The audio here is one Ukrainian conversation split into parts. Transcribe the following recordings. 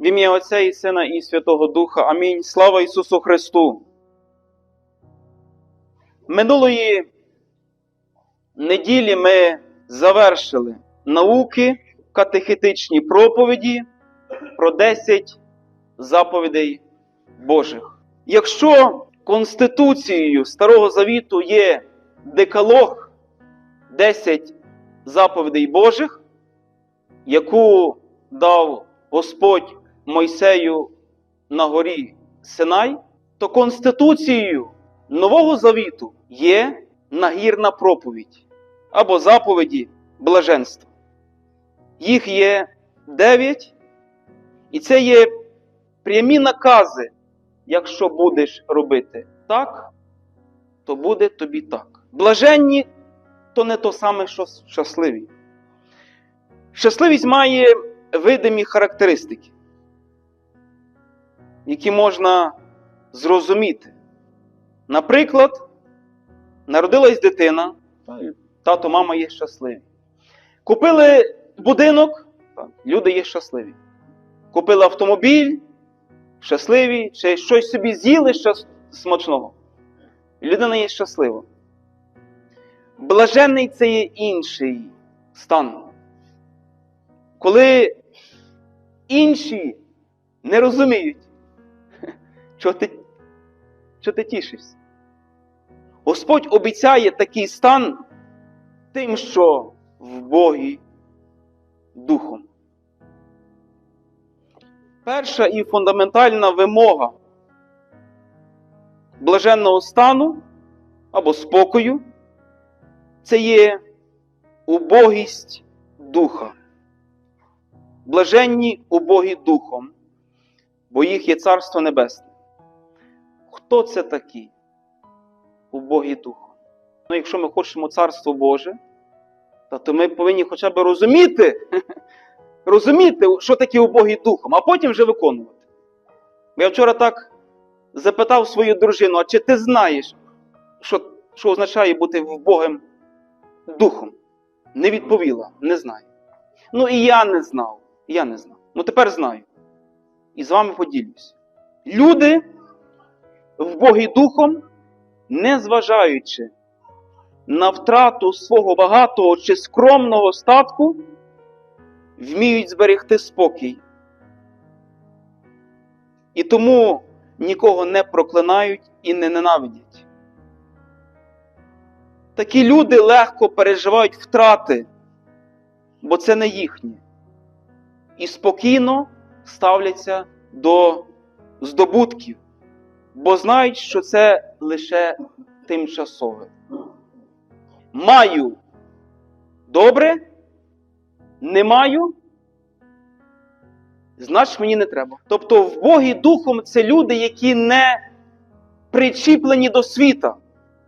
В ім'я Отця і Сина і Святого Духа. Амінь. Слава Ісусу Христу. Минулої неділі ми завершили науки, катехетичні проповіді про 10 заповідей Божих. Якщо Конституцією Старого Завіту є декалог 10 заповідей Божих, яку дав Господь Мойсею на горі Синай, то Конституцією Нового Завіту є нагірна проповідь або заповіді блаженства. Їх є дев'ять, і це є прямі накази. Якщо будеш робити так, то буде тобі так. Блаженні то не то саме, що щасливі. Щасливість має видимі характеристики, які можна зрозуміти. Наприклад, народилась дитина, тато, мама є щасливі. Купили будинок, люди є щасливі. Купили автомобіль, щасливі, чи щось собі з'їли смачного. Людина є щаслива. Блаженний це є інший стан. Коли інші не розуміють, що ти, що ти тішишся. Господь обіцяє такий стан тим, що в Богі духом. Перша і фундаментальна вимога блаженного стану або спокою це є убогість духа. Блаженні убогі духом, бо їх є Царство Небесне. Хто це такі? Убогі духом. Ну, якщо ми хочемо Царство Боже, то ми повинні хоча б розуміти, розуміти, що таке убогі духом, а потім вже виконувати. Я вчора так запитав свою дружину: а чи ти знаєш, що, що означає бути вбогим духом? Не відповіла, не знаю. Ну і я не знав. Я не знав. Ну тепер знаю. І з вами поділюсь. Люди вбогі духом, незважаючи на втрату свого багатого чи скромного статку, вміють зберегти спокій. І тому нікого не проклинають і не ненавидять. Такі люди легко переживають втрати, бо це не їхнє. І спокійно ставляться до здобутків, бо знають, що це лише тимчасове. Маю добре, не маю, значить мені не треба. Тобто, в Богі духом це люди, які не причіплені до світа.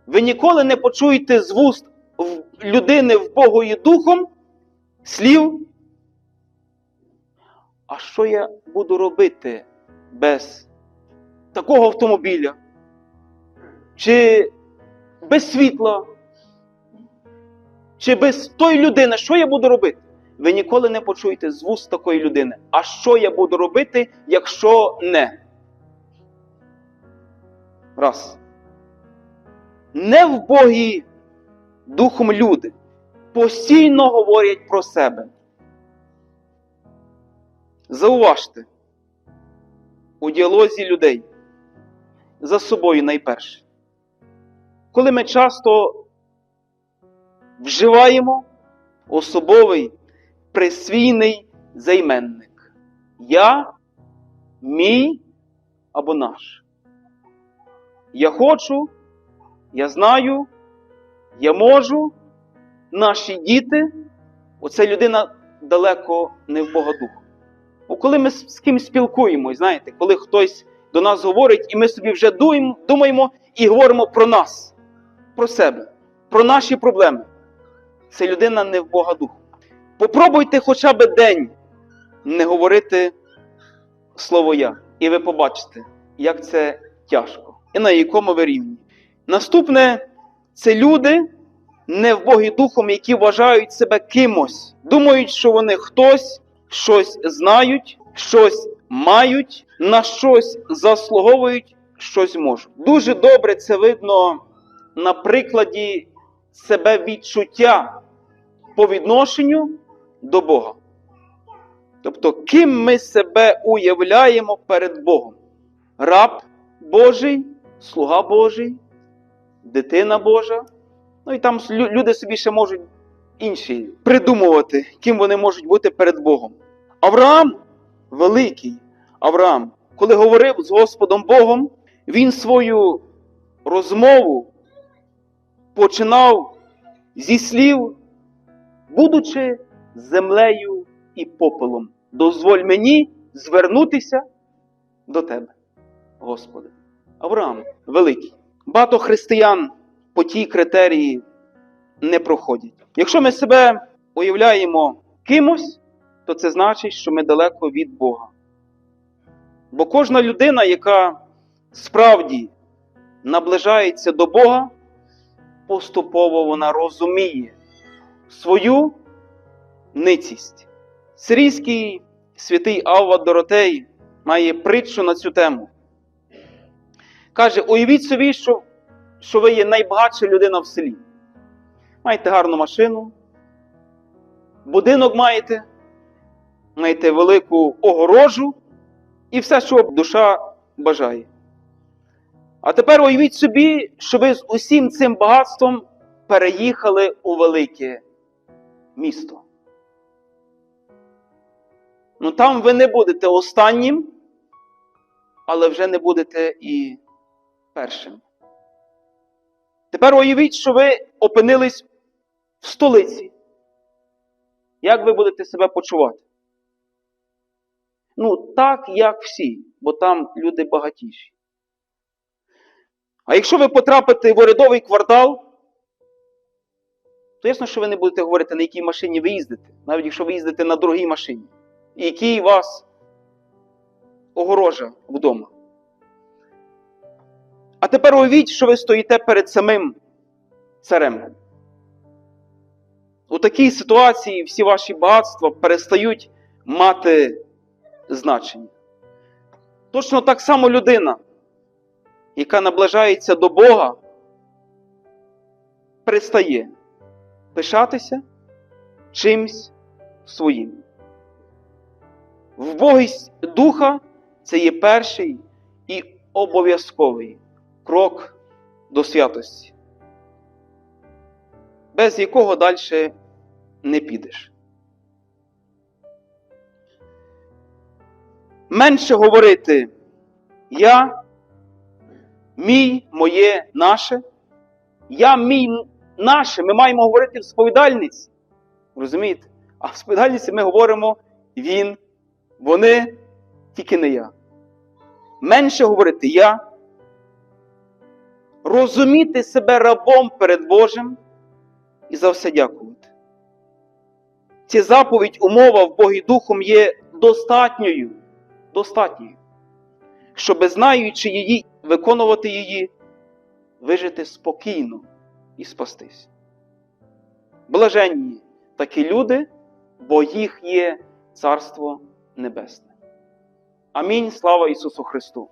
Ви ніколи не почуєте з вуст людини в Богої духом слів. А що я буду робити без такого автомобіля? Чи без світла? Чи без тої людини, що я буду робити? Ви ніколи не почуєте з вуст такої людини. А що я буду робити, якщо не? Раз. Не в Богі духом люди постійно говорять про себе. Зауважте, у діалозі людей за собою найперше. Коли ми часто вживаємо особовий присвійний займенник Я, мій або наш. Я хочу, я знаю, я можу, наші діти. Оце людина далеко не в Бога духу. Коли ми з ким спілкуємось, знаєте, коли хтось до нас говорить, і ми собі вже думаємо і говоримо про нас, про себе, про наші проблеми. Це людина не в Бога духу. Попробуйте хоча б день не говорити слово я, і ви побачите, як це тяжко і на якому ви рівні. Наступне це люди, не в Богі духом, які вважають себе кимось, думають, що вони хтось, щось знають, щось мають на щось, заслуговують, щось можуть. Дуже добре це видно на прикладі себе відчуття по відношенню до Бога. Тобто, ким ми себе уявляємо перед Богом? Раб Божий, слуга Божий, дитина Божа. Ну і там люди собі ще можуть інші придумувати, ким вони можуть бути перед Богом. Авраам, великий Авраам, коли говорив з Господом Богом, він свою розмову починав зі слів, будучи землею і попелом. Дозволь мені звернутися до тебе, Господи. Авраам великий. Багато християн по тій критерії не проходять. Якщо ми себе уявляємо кимось, то це значить, що ми далеко від Бога. Бо кожна людина, яка справді наближається до Бога, поступово вона розуміє свою ницість. Сирійський святий Авва Доротей має притчу на цю тему. Каже: уявіть собі, що, що ви є найбагатша людина в селі. Маєте гарну машину, будинок маєте, маєте велику огорожу і все, що душа бажає. А тепер уявіть собі, що ви з усім цим багатством переїхали у велике місто. Ну там ви не будете останнім, але вже не будете і першим. Тепер уявіть, що ви опинились в столиці. Як ви будете себе почувати? Ну, так, як всі, бо там люди багатіші. А якщо ви потрапите в урядовий квартал, то ясно, що ви не будете говорити, на якій машині ви їздите, навіть якщо ви їздите на дорогій машині, і який вас огорожа вдома. А тепер уявіть, що ви стоїте перед самим царем. У такій ситуації всі ваші багатства перестають мати значення. Точно так само людина, яка наближається до Бога, перестає пишатися чимсь своїм. Вбогість духа це є перший і обов'язковий крок до святості, без якого далі не підеш. Менше говорити я, мій, моє, наше. Я, мій, наше. Ми маємо говорити в сповідальниці. Розумієте? А в сповідальниці ми говоримо він, вони, тільки не я. Менше говорити я, розуміти себе рабом перед Божим і за все дякувати. Ця заповідь, умова в Богі Духом є достатньою, достатньою, щоби знаючи її, виконувати її, вижити спокійно і спастись. Блаженні такі люди, бо їх є Царство Небесне. Амінь. Слава Ісусу Христу!